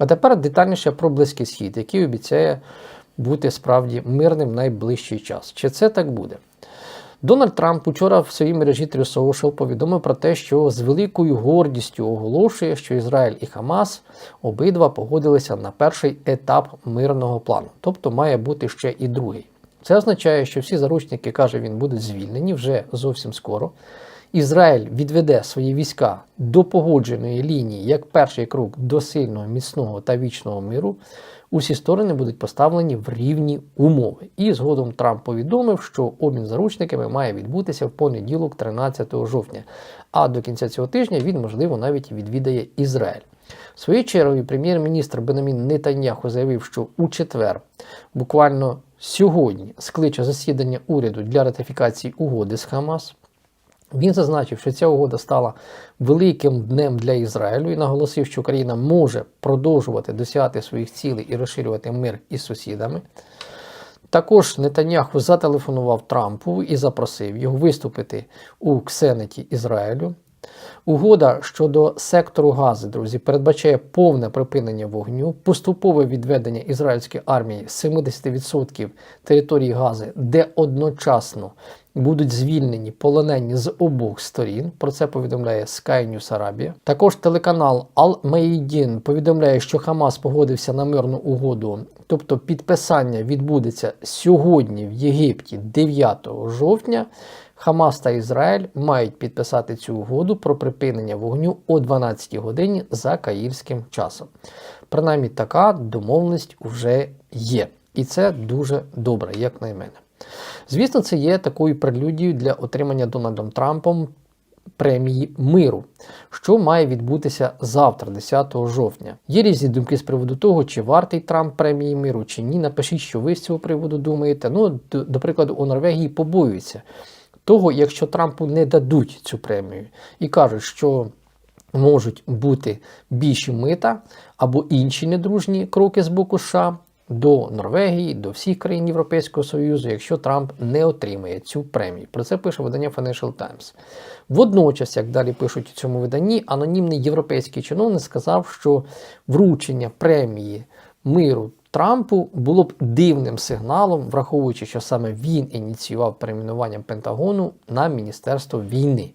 А тепер детальніше про Близький Схід, який обіцяє бути справді мирним в найближчий час. Чи це так буде? Дональд Трамп учора в своїй мережі True повідомив про те, що з великою гордістю оголошує, що Ізраїль і Хамас обидва погодилися на перший етап мирного плану, тобто має бути ще і другий. Це означає, що всі заручники, каже він, будуть звільнені вже зовсім скоро. Ізраїль відведе свої війська до погодженої лінії як перший крок до сильного, міцного та вічного миру. Усі сторони будуть поставлені в рівні умови. І згодом Трамп повідомив, що обмін заручниками має відбутися в понеділок, 13 жовтня. А до кінця цього тижня він, можливо, навіть відвідає Ізраїль. Своєю чергою прем'єр-міністр Бенамін Нетаньяху заявив, що у четвер, буквально сьогодні, скличе засідання уряду для ратифікації угоди з Хамас. Він зазначив, що ця угода стала великим днем для Ізраїлю і наголосив, що Україна може продовжувати досягати своїх цілей і розширювати мир із сусідами. Також Нетаньяху зателефонував Трампу і запросив його виступити у Ксенеті Ізраїлю. Угода щодо сектору Гази, друзі, передбачає повне припинення вогню, поступове відведення ізраїльської армії 70% території Гази, де одночасно будуть звільнені полонені з обох сторін. Про це повідомляє Sky News Arabia. Також телеканал Al Maidin повідомляє, що Хамас погодився на мирну угоду, тобто підписання відбудеться сьогодні в Єгипті, 9 жовтня. Хамас та Ізраїль мають підписати цю угоду про припинення вогню о 12 годині за каїрським часом. Принаймні така домовленість вже є. І це дуже добре, як на мене. Звісно, це є такою прелюдією для отримання Дональдом Трампом премії миру, що має відбутися завтра, 10 жовтня. Є різні думки з приводу того, чи вартий Трамп премії миру, чи ні. Напишіть, що ви з цього приводу думаєте. Ну, до, прикладу, у Норвегії побоюються того, якщо Трампу не дадуть цю премію і кажуть, що можуть бути більші мита або інші недружні кроки з боку США до Норвегії, до всіх країн Європейського Союзу, якщо Трамп не отримає цю премію. Про це пише видання Financial Times. Водночас, як далі пишуть у цьому виданні, анонімний європейський чиновник сказав, що вручення премії миру Трампу було б дивним сигналом, враховуючи, що саме він ініціював перейменування Пентагону на Міністерство війни.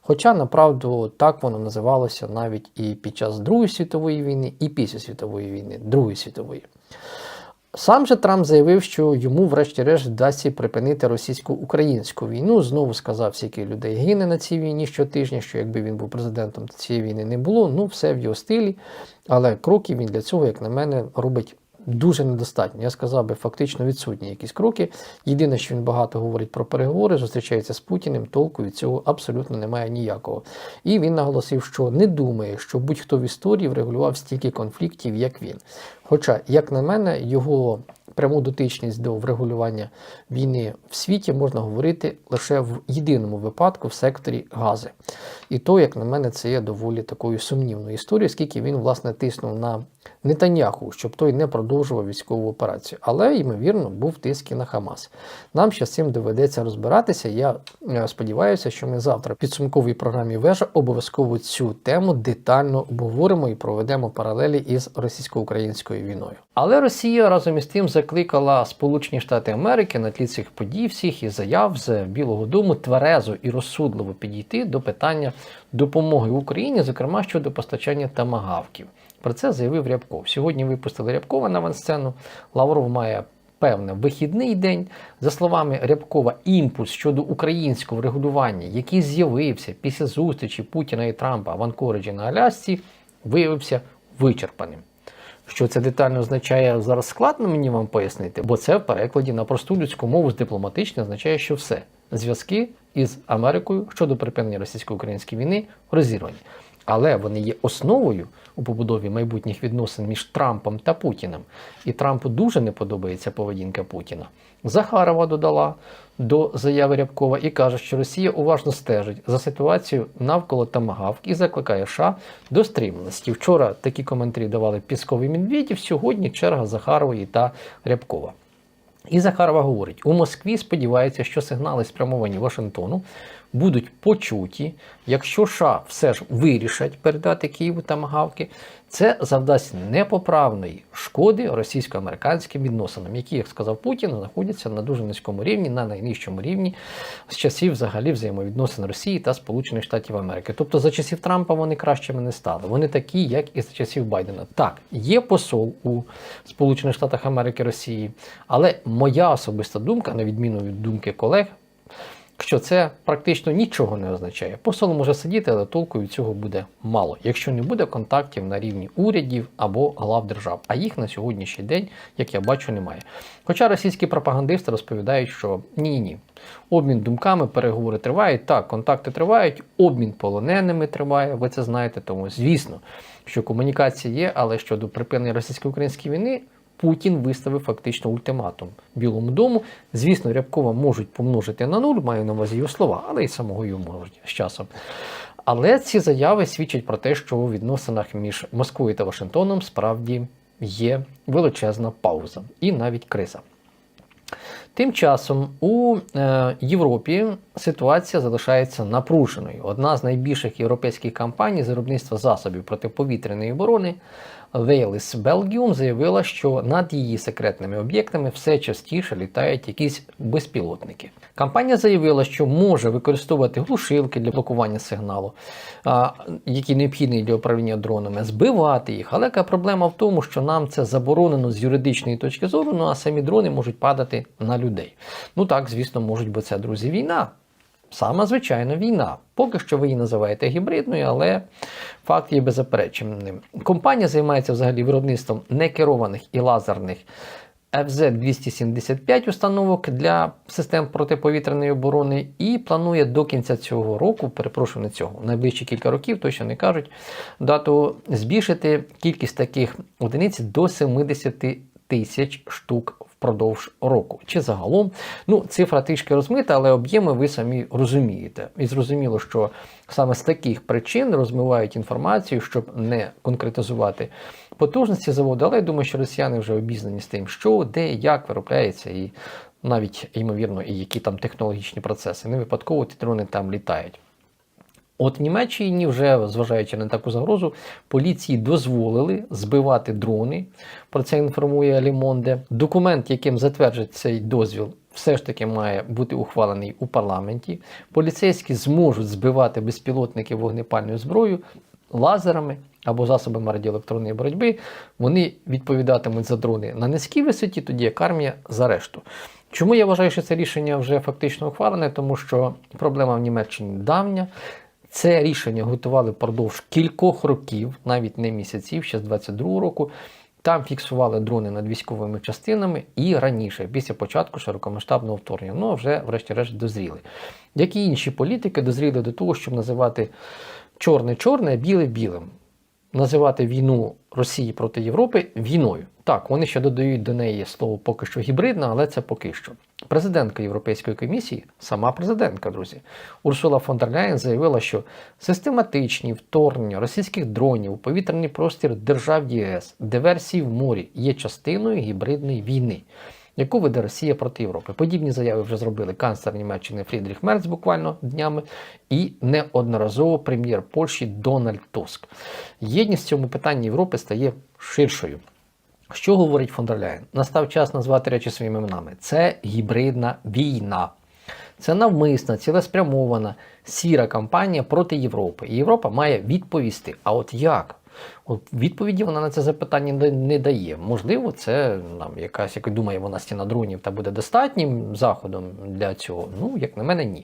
Хоча, направду, так воно називалося навіть і під час Другої світової війни, і після світової війни, Другої світової. Сам же Трамп заявив, що йому, врешті-решт, вдасться припинити російсько-українську війну. Знову сказав, скільки людей гине на цій війні щотижня, що якби він був президентом, то цієї війни не було. Ну, все в його стилі. Але кроки він для цього, як на мене, робить дуже недостатньо. Я сказав би, фактично відсутні якісь кроки. Єдине, що він багато говорить про переговори, зустрічається з Путіним, толку від цього абсолютно немає ніякого. І він наголосив, що не думає, що будь-хто в історії врегулював стільки конфліктів, як він. Хоча, як на мене, його пряму дотичність до врегулювання війни в світі можна говорити лише в єдиному випадку в секторі гази. І то, як на мене, це є доволі такою сумнівною історією, скільки він, власне, тиснув на Нетаньяху, щоб той не продовжував військову операцію. Але, ймовірно, був тиск і на Хамас. Нам ще з цим доведеться розбиратися. Я е, сподіваюся, що ми завтра в підсумковій програмі вежа обов'язково цю тему детально обговоримо і проведемо паралелі із російсько-українською війною. Але Росія разом із тим закликала Сполучені Штати Америки на тлі цих подій всіх і заяв з Білого Дому тверезо і розсудливо підійти до питання допомоги Україні, зокрема щодо постачання тамагавків. Про це заявив Рябков. Сьогодні випустили Рябкова на авансцену. Лавров має певний вихідний день. За словами Рябкова, імпульс щодо українського регулювання, який з'явився після зустрічі Путіна і Трампа в Анкориджі на Алясці, виявився вичерпаним. Що це детально означає, зараз складно мені вам пояснити, бо це в перекладі на просту людську мову з дипломатичної означає, що все. Зв'язки із Америкою щодо припинення російсько-української війни розірвані. Але вони є основою у побудові майбутніх відносин між Трампом та Путіним. І Трампу дуже не подобається поведінка Путіна. Захарова додала до заяви Рябкова і каже, що Росія уважно стежить за ситуацією навколо Тамагавк і закликає США до стриманості. Вчора такі коментарі давали Піскові Медведєв, сьогодні черга Захарової та Рябкова. І Захарова говорить: у Москві сподівається, що сигнали, спрямовані Вашингтону, будуть почуті, якщо США все ж вирішать передати Києву тамагавки, це завдасть непоправної шкоди російсько-американським відносинам, які, як сказав Путін, знаходяться на дуже низькому рівні, на найнижчому рівні з часів взагалі взаємовідносин Росії та Сполучених Штатів Америки. Тобто за часів Трампа вони кращими не стали. Вони такі, як і за часів Байдена. Так, є посол у Сполучених Штатах Америки Росії, але моя особиста думка, на відміну від думки колег, що це практично нічого не означає. Посол може сидіти, але толку від цього буде мало, якщо не буде контактів на рівні урядів або глав держав. А їх на сьогоднішній день, як я бачу, немає. Хоча російські пропагандисти розповідають, що ні, ні, обмін думками, переговори тривають. Так, контакти тривають, обмін полоненими триває. Ви це знаєте. Тому звісно, що комунікація є, але щодо припинення російсько-української війни. Путін виставив фактично ультиматум Білому дому. Звісно, Рябкова можуть помножити на нуль, маю на увазі його слова, але й самого його можуть з часом. Але ці заяви свідчать про те, що у відносинах між Москвою та Вашингтоном справді є величезна пауза і навіть криза. Тим часом у е, Європі ситуація залишається напруженою. Одна з найбільших європейських компаній з виробництва засобів протиповітряної оборони Вейлис Belgium заявила, що над її секретними об'єктами все частіше літають якісь безпілотники. Компанія заявила, що може використовувати глушилки для блокування сигналу, які необхідні для управління дронами, збивати їх. Але яка проблема в тому, що нам це заборонено з юридичної точки зору, ну а самі дрони можуть падати на людей. Ну так, звісно, можуть, бо це, друзі, війна. Сама звичайна війна. Поки що ви її називаєте гібридною, але факт є беззаперечним. Компанія займається взагалі виробництвом некерованих і лазерних FZ-275 установок для систем протиповітряної оборони і планує до кінця цього року, перепрошую не цього, найближчі кілька років, точно не кажуть, дату збільшити кількість таких одиниць до 70 тисяч штук впродовж року. Чи загалом, ну, цифра трішки розмита, але об'єми ви самі розумієте. І зрозуміло, що саме з таких причин розмивають інформацію, щоб не конкретизувати потужності заводу. Але я думаю, що росіяни вже обізнані з тим, що, де, як виробляється, і навіть, ймовірно, і які там технологічні процеси. Не випадково ті дрони там літають. От в Німеччині, вже зважаючи на таку загрозу, поліції дозволили збивати дрони. Про це інформує Лімонде. Документ, яким затверджують цей дозвіл, все ж таки має бути ухвалений у парламенті. Поліцейські зможуть збивати безпілотники вогнепальною зброєю, лазерами або засобами радіоелектронної боротьби. Вони відповідатимуть за дрони на низькій висоті, тоді як армія за решту. Чому я вважаю, що це рішення вже фактично ухвалене? Тому що проблема в Німеччині давня. Це рішення готували впродовж кількох років, навіть не місяців, ще з 22 року. Там фіксували дрони над військовими частинами і раніше, після початку широкомасштабного вторгнення. Ну вже, врешті-решт, дозріли. Як і інші політики, дозріли до того, щоб називати чорне чорне, біле білим. Називати війну Росії проти Європи війною. Так, вони ще додають до неї слово поки що гібридна, але це поки що. Президентка Європейської комісії, сама президентка, друзі, Урсула фон дер Ляєн заявила, що систематичні вторгнення російських дронів у повітряний простір держав ЄС, диверсії в морі є частиною гібридної війни, яку веде Росія проти Європи. Подібні заяви вже зробили канцлер Німеччини Фрідріх Мерц буквально днями і неодноразово прем'єр Польщі Дональд Туск. Єдність в цьому питанні Європи стає ширшою. Що говорить фон дер Ляєн? Настав час назвати речі своїми іменами. Це гібридна війна. Це навмисна, цілеспрямована, сіра кампанія проти Європи. І Європа має відповісти. А от як? От відповіді вона на це запитання не- не дає. Можливо, це нам якась, як думає вона стіна дронів та буде достатнім заходом для цього. Ну, як на мене, ні.